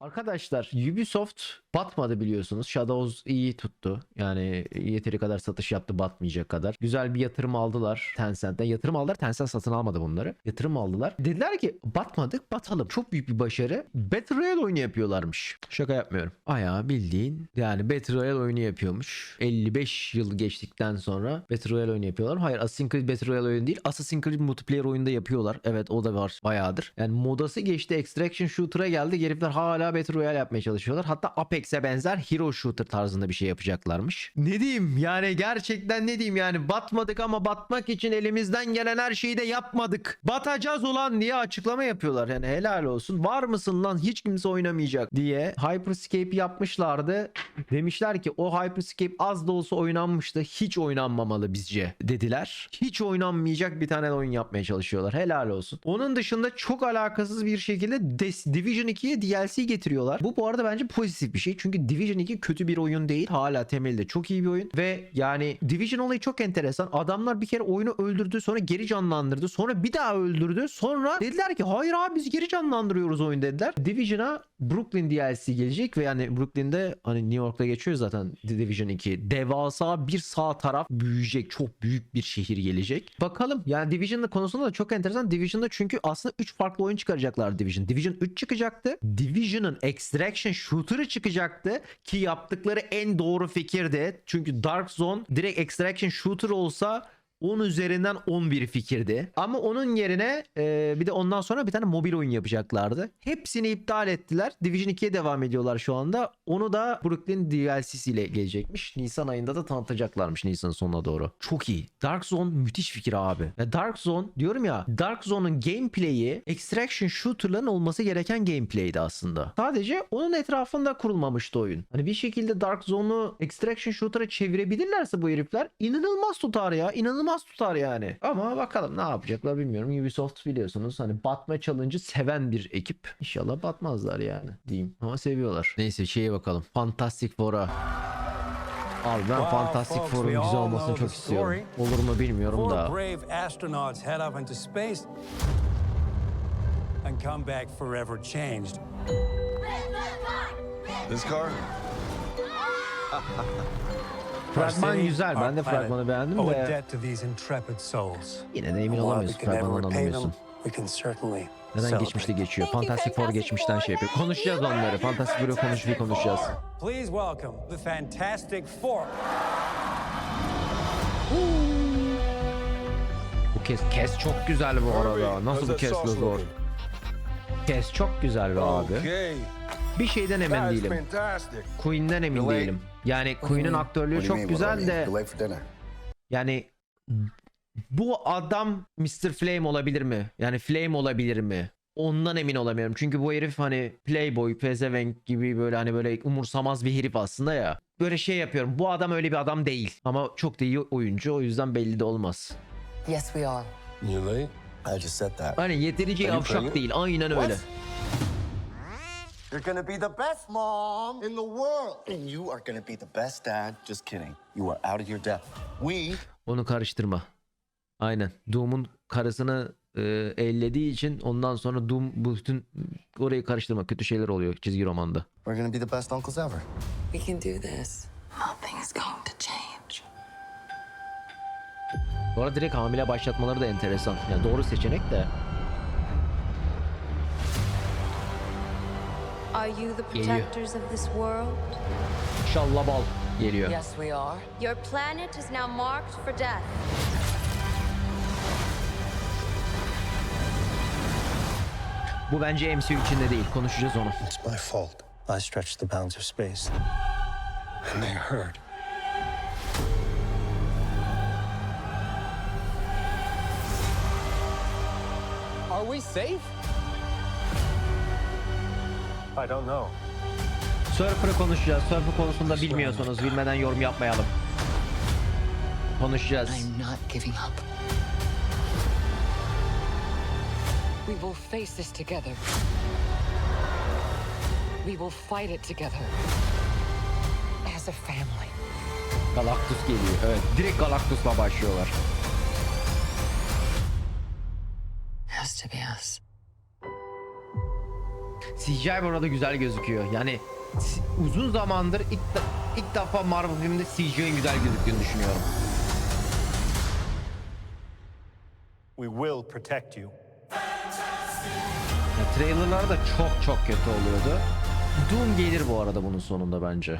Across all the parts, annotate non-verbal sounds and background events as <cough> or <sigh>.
Arkadaşlar Ubisoft batmadı biliyorsunuz. Shadows iyi tuttu. Yani yeteri kadar satış yaptı batmayacak kadar. Güzel bir yatırım aldılar Tencent'ten. Yatırım aldılar. Tencent satın almadı bunları. Yatırım aldılar. Dediler ki batmadık batalım. Çok büyük bir başarı. Battle Royale oyunu yapıyorlarmış. Şaka yapmıyorum. Aya bildiğin yani Battle Royale oyunu yapıyormuş. 55 yıl geçtikten sonra Battle Royale oyunu yapıyorlar. Hayır Assassin's Creed Battle Royale oyunu değil. Assassin's Creed multiplayer oyunda yapıyorlar. Evet o da var bayağıdır. Yani modası geçti. Extraction Shooter'a geldi. Herifler hala Battle Royale yapmaya çalışıyorlar. Hatta Apex'e benzer Hero Shooter tarzında bir şey yapacaklarmış. Ne diyeyim yani gerçekten ne diyeyim yani batmadık ama batmak için elimizden gelen her şeyi de yapmadık. Batacağız ulan diye açıklama yapıyorlar. Yani helal olsun. Var mısın lan hiç kimse oynamayacak diye Hyperscape yapmışlardı. Demişler ki o Hyperscape az da olsa oynanmıştı. Hiç oynanmamalı bizce dediler. Hiç oynanmayacak bir tane oyun yapmaya çalışıyorlar. Helal olsun. Onun dışında çok alakasız bir şekilde Division 2'ye DLC getiriyorlar. Bu bu arada bence pozitif bir şey. Çünkü Division 2 kötü bir oyun değil. Hala temelde çok iyi bir oyun. Ve yani Division olayı çok enteresan. Adamlar bir kere oyunu öldürdü sonra geri canlandırdı. Sonra bir daha öldürdü. Sonra dediler ki hayır abi biz geri canlandırıyoruz oyun dediler. Division'a Brooklyn DLC gelecek ve yani Brooklyn'de hani New York'ta geçiyor zaten Division 2. Devasa bir sağ taraf büyüyecek. Çok büyük bir şehir gelecek. Bakalım yani Division'da konusunda da çok enteresan. Division'da çünkü aslında 3 farklı oyun çıkaracaklar Division. Division 3 çıkacaktı. Division'ın Extraction Shooter'ı çıkacaktı ki yaptıkları en doğru fikirdi. Çünkü Dark Zone direkt Extraction Shooter olsa 10 üzerinden 11 fikirdi. Ama onun yerine e, bir de ondan sonra bir tane mobil oyun yapacaklardı. Hepsini iptal ettiler. Division 2'ye devam ediyorlar şu anda. Onu da Brooklyn DLC'siyle gelecekmiş. Nisan ayında da tanıtacaklarmış Nisan sonuna doğru. Çok iyi. Dark Zone müthiş fikir abi. Ve Dark Zone diyorum ya Dark Zone'un gameplay'i Extraction Shooter'ların olması gereken gameplay'di aslında. Sadece onun etrafında kurulmamıştı oyun. Hani bir şekilde Dark Zone'u Extraction Shooter'a çevirebilirlerse bu herifler inanılmaz tutar ya. İnanılmaz tutar yani. Ama bakalım ne yapacaklar bilmiyorum. Ubisoft biliyorsunuz hani batma challenge'ı seven bir ekip. İnşallah batmazlar yani diyeyim. Ama seviyorlar. Neyse şeye bakalım. Fantastic Four'a. Abi ben Wow, Fantastic Four'un güzel olmasını çok istiyorum. Olur mu bilmiyorum da. brave astronauts head up into space and come back forever changed. This car? <laughs> Fragman güzel. Ben de fragmanı beğendim a de yine de emin olamıyorsun. Fragmandan anlamıyorsun. Neden geçmişte geçiyor? Fantastic Four Fantastic geçmişten şey Four. yapıyor. Konuşacağız onları. Fantastic Four'u konuşup konuşacağız. Please welcome the Fantastic Four. Bu kes kes çok güzel bu arada. Nasıl bu kes zor? Kes çok güzel be abi. Okay. Bir şeyden emin değilim. fantastic. Queen'den emin değilim. Yani Queen'in aktörlüğü What çok what güzel de yani bu adam Mr. Flame olabilir mi? Yani Flame olabilir mi? Ondan emin olamıyorum. Çünkü bu herif hani Playboy, pezevenk gibi böyle hani böyle umursamaz bir herif aslında ya. Böyle şey yapıyorum. Bu adam öyle bir adam değil. Ama çok da iyi oyuncu. O yüzden belli de olmaz. Yes, we are. You late? I just said that. Hani yeterince yavşak değil. Aynen öyle. You're gonna be the best mom in the world. And you are gonna be the best dad. Just kidding. You are out of your depth. We Onu karıştırma. Aynen. Doom'un karısını e, ellediği için ondan sonra Doom bütün orayı karıştırma. Kötü şeyler oluyor çizgi romanda. we're gonna be the best uncles ever. We can do this. Nothing is going to change. Bu arada direkt hamile başlatmaları da enteresan. Yani doğru seçenek de. Are you the Geliyor. protectors of this world? İnşallah bal geliyor. Yes, we are. Your planet is now marked for death. Bu bence MCU içinde değil. Konuşacağız onu. It's my fault. I stretched the bounds of space. And they hurt. Are we safe? I don't know. Surfer'ı konuşacağız. Surfer konusunda bilmiyorsanız bilmeden yorum yapmayalım. Konuşacağız. I'm not giving up. We will face this together. We will fight it together. As a family. Galactus geliyor. Evet. Direkt Galactus'la başlıyorlar. Has to be us. CGI bu arada güzel gözüküyor. Yani uzun zamandır ilk, ilk defa Marvel filminde CGI'nin güzel gözüktüğünü düşünüyorum. We will protect you. Ya, trailerlar da çok çok kötü oluyordu. Doom gelir bu arada bunun sonunda bence.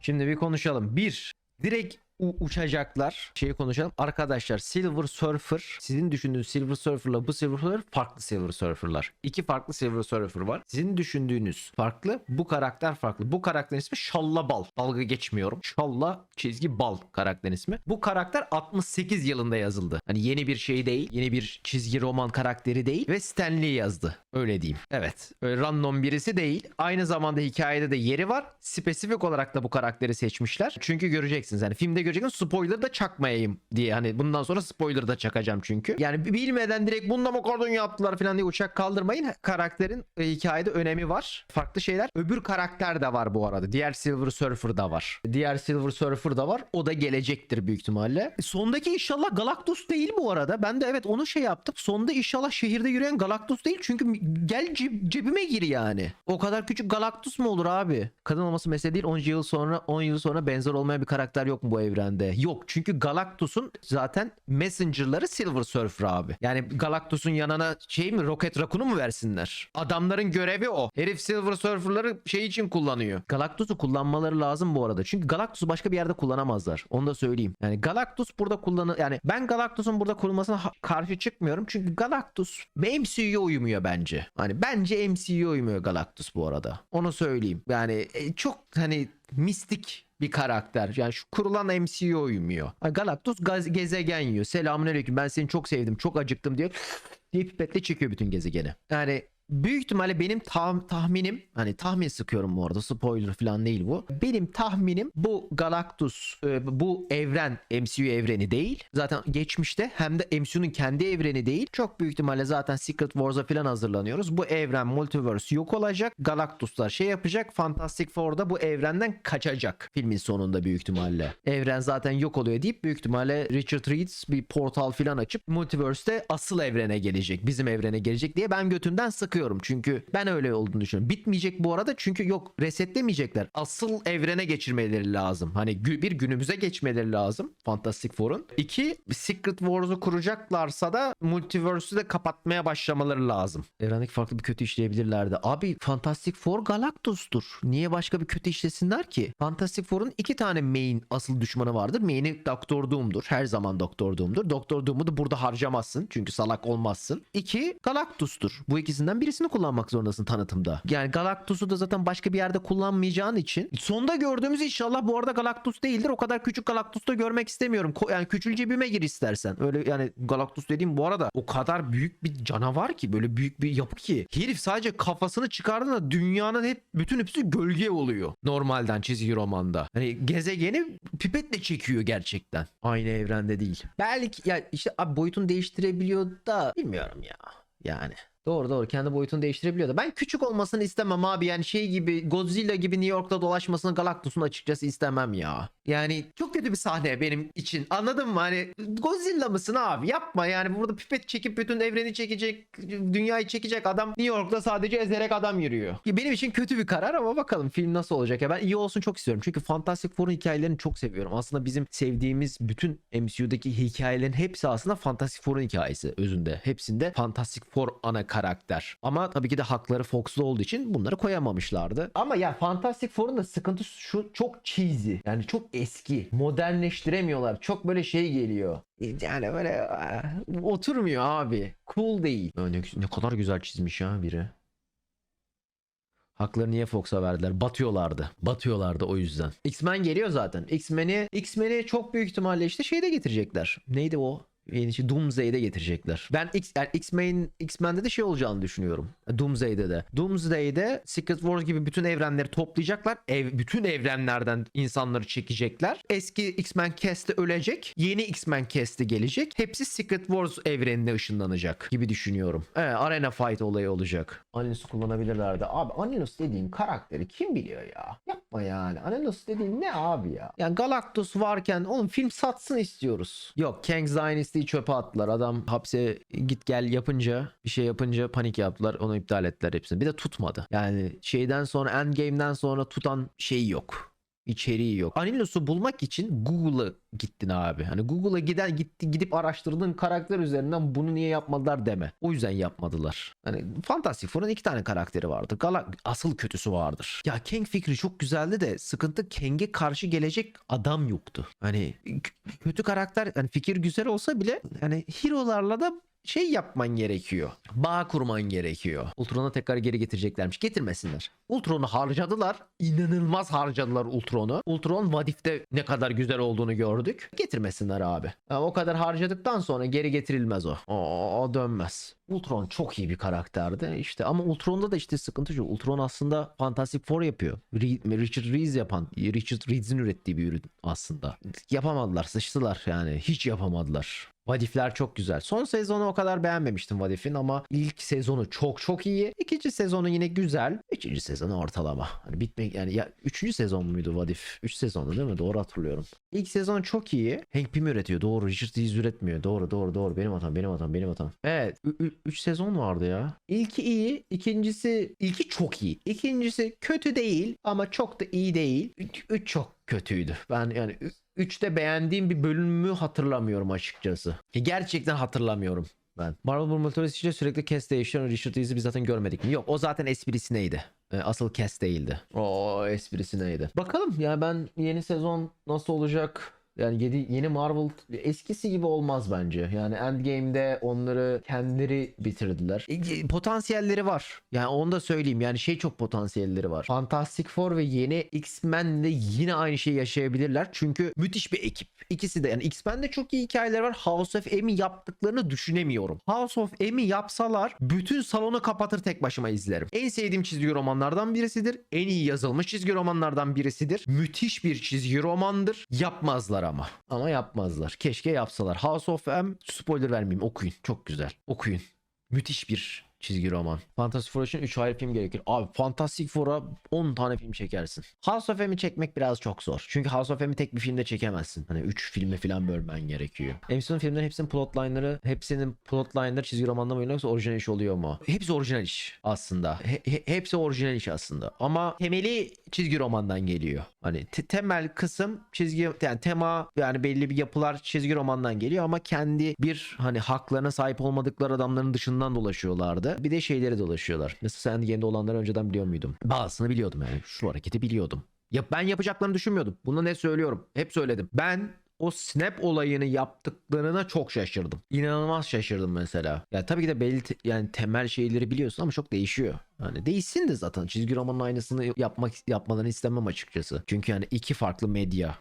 Şimdi bir konuşalım. Bir, direkt uçacaklar. Şeyi konuşalım. Arkadaşlar Silver Surfer sizin düşündüğünüz Silver Surfer'la bu Silver Surfer farklı Silver Surfer'lar. İki farklı Silver Surfer var. Sizin düşündüğünüz farklı. Bu karakter farklı. Bu karakterin ismi Şalla Bal. Dalga geçmiyorum. Şalla çizgi Bal karakterin ismi. Bu karakter 68 yılında yazıldı. Hani yeni bir şey değil. Yeni bir çizgi roman karakteri değil. Ve Stan Lee yazdı. Öyle diyeyim. Evet. Öyle random birisi değil. Aynı zamanda hikayede de yeri var. Spesifik olarak da bu karakteri seçmişler. Çünkü göreceksiniz. Hani filmde göreceksiniz. Spoiler da çakmayayım diye. Hani bundan sonra spoiler da çakacağım çünkü. Yani bilmeden direkt bunda mı kordon yaptılar falan diye uçak kaldırmayın. Karakterin e, hikayede önemi var. Farklı şeyler. Öbür karakter de var bu arada. Diğer Silver Surfer da var. Diğer Silver Surfer da var. O da gelecektir büyük ihtimalle. Sondaki inşallah Galactus değil bu arada. Ben de evet onu şey yaptım. Sonda inşallah şehirde yürüyen Galactus değil. Çünkü gel ceb- cebime gir yani. O kadar küçük Galactus mu olur abi? Kadın olması mesele değil. 10 yıl sonra 10 yıl sonra benzer olmayan bir karakter yok mu bu evrende? Yok. Çünkü Galactus'un zaten Messenger'ları Silver Surfer abi. Yani Galactus'un yanına şey mi Rocket Raccoon'u mu versinler? Adamların görevi o. Herif Silver Surfer'ları şey için kullanıyor. Galactus'u kullanmaları lazım bu arada. Çünkü Galactus'u başka bir yerde kullanamazlar. Onu da söyleyeyim. Yani Galactus burada kullanı yani ben Galactus'un burada kurulmasına karşı çıkmıyorum. Çünkü Galactus MCU'ya uymuyor bence. Hani bence MCU'ya uymuyor Galactus bu arada. Onu söyleyeyim. Yani e, çok hani mistik bir karakter. Yani şu kurulan MCU'ya uymuyor. Yani Galactus gaz- gezegen yiyor. Selamünaleyküm ben seni çok sevdim çok acıktım diye diye pipetle çekiyor bütün gezegeni. Yani büyük ihtimalle benim tah- tahminim hani tahmin sıkıyorum bu arada spoiler falan değil bu. Benim tahminim bu Galactus e, bu evren MCU evreni değil. Zaten geçmişte hem de MCU'nun kendi evreni değil. Çok büyük ihtimalle zaten Secret Wars'a falan hazırlanıyoruz. Bu evren multiverse yok olacak. Galactus'lar şey yapacak. Fantastic Four da bu evrenden kaçacak filmin sonunda büyük ihtimalle. Evren zaten yok oluyor deyip büyük ihtimalle Richard Reeds bir portal falan açıp multiverse'te asıl evrene gelecek. Bizim evrene gelecek diye ben götümden sıkıyorum. Çünkü ben öyle olduğunu düşünüyorum. Bitmeyecek bu arada çünkü yok resetlemeyecekler. Asıl evrene geçirmeleri lazım. Hani bir günümüze geçmeleri lazım Fantastic Four'un. İki Secret Wars'u kuracaklarsa da multiverse'ü de kapatmaya başlamaları lazım. Evrendeki farklı bir kötü işleyebilirlerdi. Abi Fantastic Four Galactus'tur. Niye başka bir kötü işlesinler ki? Fantastic Four'un iki tane main asıl düşmanı vardır. Main'i Doctor Doom'dur. Her zaman Doctor Doom'dur. Doctor Doom'u da burada harcamazsın. Çünkü salak olmazsın. İki Galactus'tur. Bu ikisinden birisini kullanmak zorundasın tanıtımda. Yani Galactus'u da zaten başka bir yerde kullanmayacağın için. Sonda gördüğümüz inşallah bu arada Galactus değildir. O kadar küçük Galactus da görmek istemiyorum. Ko- Yani küçül cebime gir istersen. Öyle yani Galactus dediğim bu arada o kadar büyük bir canavar ki böyle büyük bir yapı ki. Herif sadece kafasını çıkardığında dünyanın hep bütün hepsi gölge oluyor. Normalden çizgi romanda. Hani gezegeni pipetle çekiyor gerçekten. Aynı evrende değil. Belki ya işte abi boyutunu değiştirebiliyor da bilmiyorum ya. Yani. Doğru doğru. Kendi boyutunu değiştirebiliyor da. Ben küçük olmasını istemem abi. Yani şey gibi Godzilla gibi New York'ta dolaşmasını Galactus'un açıkçası istemem ya. Yani çok kötü bir sahne benim için. Anladın mı? Hani Godzilla mısın abi? Yapma yani. Burada pipet çekip bütün evreni çekecek dünyayı çekecek adam New York'ta sadece ezerek adam yürüyor. Benim için kötü bir karar ama bakalım film nasıl olacak ya. Ben iyi olsun çok istiyorum. Çünkü Fantastic Four'un hikayelerini çok seviyorum. Aslında bizim sevdiğimiz bütün MCU'daki hikayelerin hepsi aslında Fantastic Four'un hikayesi özünde. Hepsinde Fantastic Four ana karakter ama tabii ki de hakları Fox'lu olduğu için bunları koyamamışlardı ama ya Fantastic Four'un da sıkıntı şu çok cheesy yani çok eski modernleştiremiyorlar çok böyle şey geliyor yani böyle ah, oturmuyor abi cool değil ne, ne kadar güzel çizmiş ya biri Hakları niye Fox'a verdiler? Batıyorlardı. Batıyorlardı o yüzden. X-Men geliyor zaten. X-Men'i X-Men'i çok büyük ihtimalle işte şeyde getirecekler. Neydi o? Yeni şey Doomsday'de getirecekler. Ben X, yani X-Men X-Men'de de şey olacağını düşünüyorum. Doomsday'de de. Doomsday'de Secret Wars gibi bütün evrenleri toplayacaklar. Ev, bütün evrenlerden insanları çekecekler. Eski X-Men cast'i ölecek. Yeni X-Men cast'i gelecek. Hepsi Secret Wars evrenine ışınlanacak gibi düşünüyorum. Evet, arena fight olayı olacak. Anilus kullanabilirlerdi. Abi Anilus dediğin karakteri kim biliyor ya? Yapma yani. Anilus dediğin ne abi ya? Yani Galactus varken oğlum film satsın istiyoruz. Yok Kang's Dynasty'yi çöpe attılar. Adam hapse git gel yapınca bir şey yapınca panik yaptılar. Onu iptal ettiler hepsini. Bir de tutmadı. Yani şeyden sonra Endgame'den sonra tutan şey yok. İçeriği yok. Anilus'u bulmak için Google'a gittin abi. Hani Google'a giden gitti gidip araştırdığın karakter üzerinden bunu niye yapmadılar deme. O yüzden yapmadılar. Hani Fantastic Four'un iki tane karakteri vardı. Gala asıl kötüsü vardır. Ya Kang fikri çok güzeldi de sıkıntı Kang'e karşı gelecek adam yoktu. Hani kötü karakter hani fikir güzel olsa bile hani hero'larla da şey yapman gerekiyor. Bağ kurman gerekiyor. Ultron'u tekrar geri getireceklermiş. Getirmesinler. Ultron'u harcadılar. İnanılmaz harcadılar Ultron'u. Ultron Vadif'te ne kadar güzel olduğunu gördük. Getirmesinler abi. Yani o kadar harcadıktan sonra geri getirilmez o. O, o dönmez. Ultron çok iyi bir karakterdi işte ama Ultron'da da işte sıkıntı şu. Ultron aslında Fantastic Four yapıyor. Richard Reeves yapan, Richard Reeves'in ürettiği bir ürün aslında. Yapamadılar, sıçtılar yani. Hiç yapamadılar. Vadifler çok güzel. Son sezonu o kadar beğenmemiştim Vadif'in ama ilk sezonu çok çok iyi. İkinci sezonu yine güzel. Üçüncü sezonu ortalama. Hani bitmek yani ya üçüncü sezon muydu Vadif? Üç sezonu değil mi? Doğru hatırlıyorum. İlk sezon çok iyi. Hank Pym üretiyor. Doğru. Richard Reeves üretmiyor. Doğru doğru doğru. Benim hatam benim hatam benim hatam. Evet. 3 sezon vardı ya. İlki iyi. ikincisi ilki çok iyi. İkincisi kötü değil ama çok da iyi değil. 3 çok kötüydü. Ben yani 3'te beğendiğim bir bölümü hatırlamıyorum açıkçası. Gerçekten hatırlamıyorum ben. Marvel Multiverse için sürekli cast değişiyor. Richard Reeves'i biz zaten görmedik mi? Yok o zaten esprisi neydi? E, Asıl cast değildi. O esprisi neydi? Bakalım ya ben yeni sezon nasıl olacak? Yani yeni, yeni Marvel eskisi gibi olmaz bence. Yani Endgame'de onları kendileri bitirdiler. E, Potansiyelleri var. Yani onu da söyleyeyim. Yani şey çok potansiyelleri var. Fantastic Four ve yeni X-Men'de yine aynı şeyi yaşayabilirler. Çünkü müthiş bir ekip. İkisi de yani X-Men'de çok iyi hikayeler var. House of M'i yaptıklarını düşünemiyorum. House of M'i yapsalar bütün salonu kapatır tek başıma izlerim. En sevdiğim çizgi romanlardan birisidir. En iyi yazılmış çizgi romanlardan birisidir. Müthiş bir çizgi romandır. Yapmazlar ama. Ama yapmazlar. Keşke yapsalar. House of M spoiler vermeyeyim okuyun. Çok güzel. Okuyun. Müthiş bir çizgi roman. Fantastic Four için 3 ayrı film gerekir. Abi Fantastic Four'a 10 tane film çekersin. House of M'i çekmek biraz çok zor. Çünkü House of M'i tek bir filmde çekemezsin. Hani 3 filme falan bölmen gerekiyor. MCU'nun filmlerin hepsinin plotline'ları, hepsinin plotline'ları çizgi romanda mı yoksa orijinal iş oluyor mu? Hepsi orijinal iş aslında. He- he- hepsi orijinal iş aslında. Ama temeli çizgi romandan geliyor. Hani te- temel kısım çizgi yani tema yani belli bir yapılar çizgi romandan geliyor ama kendi bir hani haklarına sahip olmadıkları adamların dışından dolaşıyorlardı. Bir de şeyleri dolaşıyorlar. Mesela Endgame'de olanları önceden biliyor muydum? Bazısını biliyordum yani. Şu hareketi biliyordum. Ya ben yapacaklarını düşünmüyordum. Bunu ne söylüyorum? Hep söyledim. Ben o snap olayını yaptıklarına çok şaşırdım. İnanılmaz şaşırdım mesela. Ya tabii ki de belli yani temel şeyleri biliyorsun ama çok değişiyor. Hani değişsin de zaten çizgi romanın aynısını yapmak yapmalarını istemem açıkçası. Çünkü yani iki farklı medya